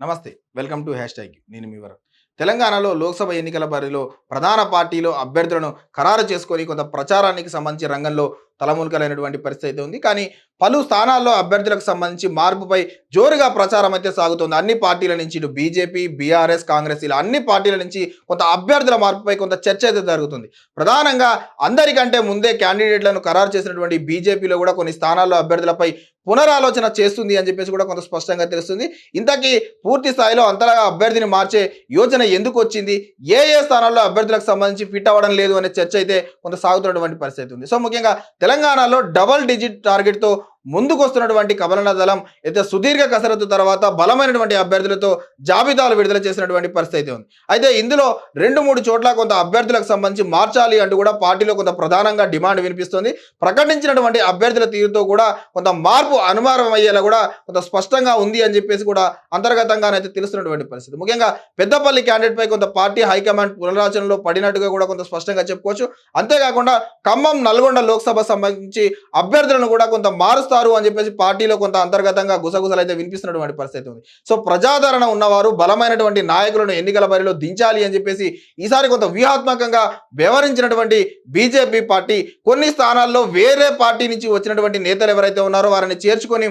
నమస్తే welcome to hash tag నేను మీ వరకు తెలంగాణలో లోక్సభ ఎన్నికల బరిలో ప్రధాన పార్టీలో అభ్యర్థులను ఖరారు చేసుకొని కొంత ప్రచారానికి సంబంధించి రంగంలో తలమునకలైనటువంటి పరిస్థితి అయితే ఉంది. కానీ పలు స్థానాల్లో అభ్యర్థులకు సంబంధించి మార్పుపై జోరుగా ప్రచారం అయితే సాగుతుంది. అన్ని పార్టీల నుంచి ఇటు బీజేపీ బీఆర్ఎస్ కాంగ్రెస్ ఇలా అన్ని పార్టీల నుంచి కొంత అభ్యర్థుల మార్పుపై కొంత చర్చ అయితే జరుగుతుంది. ప్రధానంగా అందరికంటే ముందే క్యాండిడేట్లను ఖరారు చేసినటువంటి బీజేపీలో కూడా కొన్ని స్థానాల్లో అభ్యర్థులపై పునరాలోచన చేస్తుంది అని చెప్పేసి కూడా కొంత స్పష్టంగా తెలుస్తుంది. ఇంతకీ పూర్తి స్థాయిలో అంతగా అభ్యర్థిని మార్చే యోచన ఎందుకు వచ్చింది? ఏ ఏ స్థానాల్లో అభ్యర్థులకు సంబంధించి ఫిట్ అవ్వడం లేదు అనే చర్చ అయితే కొంత సాగుతున్నటువంటి పరిస్థితి ఉంది. సో ముఖ్యంగా తెలంగాణలో డబల్ డిజిట్ టార్గెట్తో ముందుకు వస్తున్నటువంటి కమలన దళం అయితే సుదీర్ఘ కసరత్తు తర్వాత బలమైనటువంటి అభ్యర్థులతో జాబితాలు విడుదల చేసినటువంటి పరిస్థితి ఉంది. అయితే ఇందులో రెండు మూడు చోట్ల కొంత అభ్యర్థులకు సంబంధించి మార్చాలి అంటూ కూడా పార్టీలో కొంత ప్రధానంగా డిమాండ్ వినిపిస్తుంది. ప్రకటించినటువంటి అభ్యర్థుల తీరుతో కూడా కొంత మార్పు అనుమానం అయ్యేలా కూడా కొంత స్పష్టంగా ఉంది అని చెప్పేసి కూడా అంతర్గతంగానైతే తెలుస్తున్నటువంటి పరిస్థితి. ముఖ్యంగా పెద్దపల్లి క్యాండిడేట్ పై కొంత పార్టీ హైకమాండ్ పునరాచనలో పడినట్టుగా కూడా కొంత స్పష్టంగా చెప్పుకోవచ్చు. అంతేకాకుండా ఖమ్మం నల్గొండ లోక్సభ సంబంధించి అభ్యర్థులను కూడా కొంత మారుస్తా చేస్తారు అని చెప్పేసి పార్టీలో కొంత అంతర్గతంగా గుసగుసలు అయితే వినిపిస్తున్నటువంటి పరిస్థితి ఉంది. సో ప్రజాదరణ ఉన్నవారు బలమైనటువంటి నాయకులను ఎన్నికల బరిలో దించాలి అని చెప్పేసి ఈసారి కొంత వ్యూహాత్మకంగా వ్యవహరించినటువంటి బీజేపీ పార్టీ కొన్ని స్థానాల్లో వేరే పార్టీ నుంచి వచ్చినటువంటి నేతలు ఎవరైతే ఉన్నారో వారిని చేర్చుకొని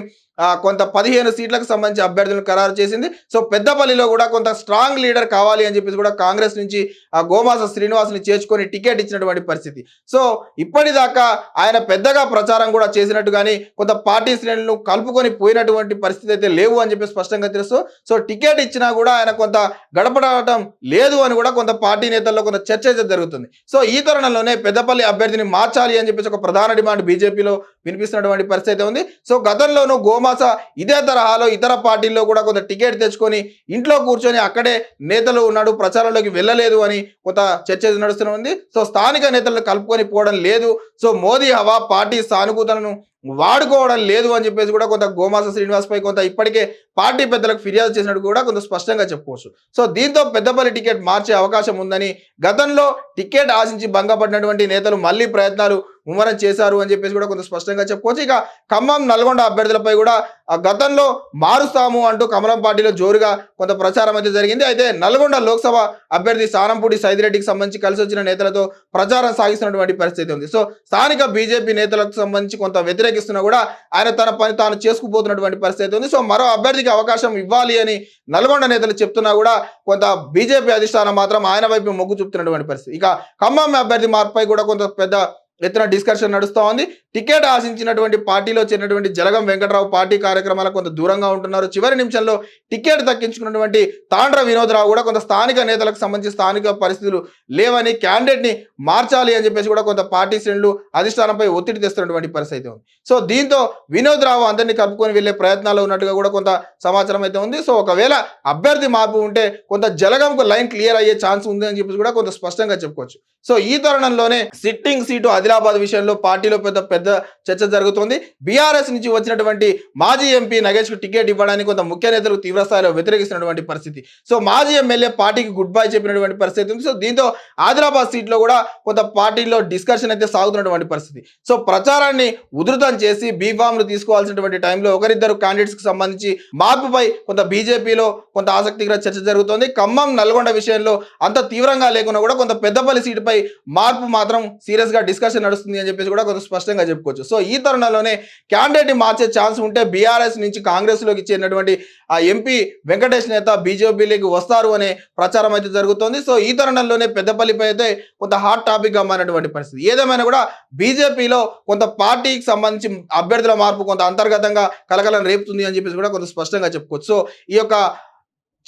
కొంత పదిహేను సీట్లకు సంబంధించి అభ్యర్థులను ఖరారు చేసింది. సో పెద్దపల్లిలో కూడా కొంత స్ట్రాంగ్ లీడర్ కావాలి అని చెప్పేసి కూడా కాంగ్రెస్ నుంచి ఆ గోమాస శ్రీనివాసుని చేర్చుకొని టికెట్ ఇచ్చినటువంటి పరిస్థితి. సో ఇప్పటిదాకా ఆయన పెద్దగా ప్రచారం కూడా చేసినట్టు కానీ కొంత పార్టీ శ్రేణులను కలుపుకొని పోయినటువంటి పరిస్థితి అయితే లేవు అని చెప్పి స్పష్టంగా తెలుసు సో టికెట్ ఇచ్చినా కూడా ఆయన కొంత గడపడటం లేదు అని కూడా కొంత పార్టీ నేతల్లో కొంత చర్చ అయితే జరుగుతుంది. సో ఈ తరుణంలోనే పెద్దపల్లి అభ్యర్థిని మార్చాలి అని చెప్పేసి ఒక ప్రధాన డిమాండ్ బీజేపీలో వినిపిస్తున్నటువంటి పరిస్థితి అయితే ఉంది. సో గతంలోనూ గోమా గోమాస ఇదే తరహాలో ఇతర పార్టీల్లో కూడా కొంత టికెట్ తెచ్చుకొని ఇంట్లో కూర్చొని అక్కడే నేతలు ఉన్నాడు ప్రచారంలోకి వెళ్ళలేదు అని కొంత చర్చ నడుస్తూనే ఉంది. సో స్థానిక నేతలను కలుపుకొని పోవడం లేదు. సో మోదీ హవా పార్టీ సానుకూతలను వాడుకోవడం లేదు అని చెప్పేసి కూడా కొంత గోమాస శ్రీనివాస్ పై కొంత ఇప్పటికే పార్టీ పెద్దలకు ఫిర్యాదు చేసినట్టు కూడా కొంత స్పష్టంగా చెప్పుకోవచ్చు. సో దీంతో పెద్దపల్లి టికెట్ మార్చే అవకాశం ఉందని గతంలో టికెట్ ఆశించి భంగపడినటువంటి నేతలు మళ్ళీ ప్రయత్నాలు ముమ్మరం చేశారు అని చెప్పేసి కూడా కొంత స్పష్టంగా చెప్పుకోవచ్చు. ఇక ఖమ్మం నల్గొండ అభ్యర్థులపై కూడా ఆ గతంలో మారుస్తాము అంటూ కమలం పార్టీలో జోరుగా కొంత ప్రచారం అయితే జరిగింది. అయితే నల్గొండ లోక్సభ అభ్యర్థి సానంపూడి సైదిరెడ్డికి సంబంధించి కలిసి వచ్చిన నేతలతో ప్రచారం సాగిస్తున్నటువంటి పరిస్థితి ఉంది. సో స్థానిక బీజేపీ నేతలకు సంబంధించి కొంత వ్యతిరేకిస్తున్నా కూడా ఆయన తన పని తాను చేసుకుపోతున్నటువంటి పరిస్థితి ఉంది. సో మరో అభ్యర్థికి అవకాశం ఇవ్వాలి అని నల్గొండ నేతలు చెప్తున్నా కూడా కొంత బీజేపీ అధిష్టానం మాత్రం ఆయన వైపు మొగ్గు చూపుతున్నటువంటి పరిస్థితి. ఇక ఖమ్మం అభ్యర్థి మార్పుపై కూడా కొంత పెద్ద ఎత్తున డిస్కషన్ నడుస్తూ ఉంది. టికెట్ ఆశించినటువంటి పార్టీలో చేరినటువంటి జలగం వెంకటరావు పార్టీ కార్యక్రమాలకు కొంత దూరంగా ఉంటున్నారు. చివరి నిమిషంలో టికెట్ దక్కించుకున్నటువంటి తాండ్ర వినోద్రావు కూడా కొంత స్థానిక నేతలకు సంబంధించి స్థానిక పరిస్థితులు లేవని క్యాండిడేట్ని మార్చాలి అని చెప్పేసి కూడా కొంత పార్టీ శ్రేణులు అధిష్టానంపై ఒత్తిడి తెస్తున్నటువంటి పరిస్థితి ఉంది. సో దీంతో వినోద్ రావు అందరినీ కలుపుకొని వెళ్ళే ప్రయత్నాలు ఉన్నట్టుగా కూడా కొంత సమాచారం అయితే ఉంది. సో ఒకవేళ అభ్యర్థి మార్పు ఉంటే కొంత జలగంకు లైన్ క్లియర్ అయ్యే ఛాన్స్ ఉంది అని చెప్పేసి కూడా కొంత స్పష్టంగా చెప్పుకోవచ్చు. సో ఈ తరుణంలోనే సిట్టింగ్ సీటు ఆదిలాబాద్ విషయంలో పార్టీలో పెద్ద పెద్ద చర్చ జరుగుతోంది. బీఆర్ఎస్ నుంచి వచ్చినటువంటి మాజీ ఎంపీ నగేష్కు టికెట్ ఇవ్వడానికి కొంత ముఖ్య నేతలు తీవ్రస్థాయిలో వ్యతిరేకిస్తున్నటువంటి పరిస్థితి. సో మాజీ ఎమ్మెల్యే పార్టీకి గుడ్ బై చెప్పినటువంటి పరిస్థితి ఉంది. సో దీంతో ఆదిలాబాద్ సీట్లో కూడా కొంత పార్టీలో డిస్కషన్ అయితే సాగుతున్నటువంటి పరిస్థితి. సో ప్రచారాన్ని ఉధృతం చేసి బీఫామ్లు తీసుకోవాల్సినటువంటి టైంలో ఒకరిద్దరు క్యాండిడేట్స్కి సంబంధించి మార్పుపై కొంత బీజేపీలో కొంత ఆసక్తికర చర్చ జరుగుతోంది. ఖమ్మం నల్గొండ విషయంలో అంత తీవ్రంగా లేకున్నా కూడా కొంత పెద్దపల్లి సీటుపై మార్పు మాత్రం సీరియస్గా డిస్కషన్ నడుస్తుంది అని చెప్పేసి కూడా కొంత స్పష్టంగా చెప్పుకోవచ్చు. సో ఈ తరుణంలోనే క్యాండిడేట్ మార్చే ఛాన్స్ ఉంటే బీఆర్ఎస్ నుంచి కాంగ్రెస్లోకి చేరినటువంటి ఆ ఎంపీ వెంకటేష్ నేత బీజేపీలోకి వస్తారు అనే ప్రచారం అయితే జరుగుతోంది. సో ఈ తరుణంలోనే పెద్దపల్లిపై అయితే కొంత హాట్ టాపిక్గా మారినటువంటి పరిస్థితి. ఏదేమైనా కూడా బీజేపీలో కొంత పార్టీకి సంబంధించి అభ్యర్థుల మార్పు కొంత అంతర్గతంగా కలకలం రేపుతుంది అని చెప్పేసి కూడా కొంత స్పష్టంగా చెప్పుకోవచ్చు. సో ఈ యొక్క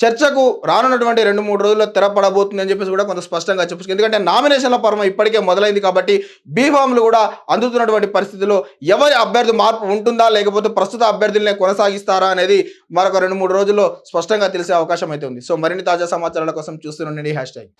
చర్చకు రానున్నటువంటి రెండు మూడు రోజుల్లో తెరపడబోతుంది అని చెప్పేసి కూడా కొంత స్పష్టంగా చెప్పచ్చు. ఎందుకంటే నామినేషన్ల పర్వం ఇప్పటికే మొదలైంది కాబట్టి బీఫామ్లు కూడా అందుతున్నటువంటి పరిస్థితిలో ఎవరి అభ్యర్థి మార్పు ఉంటుందా లేకపోతే ప్రస్తుత అభ్యర్థులనే కొనసాగిస్తారా అనేది మరొక రెండు మూడు రోజుల్లో స్పష్టంగా తెలిసే అవకాశం అయితే ఉంది. సో మరిన్ని తాజా సమాచారాల కోసం చూస్తూనే హ్యాష్ ట్యాగ్.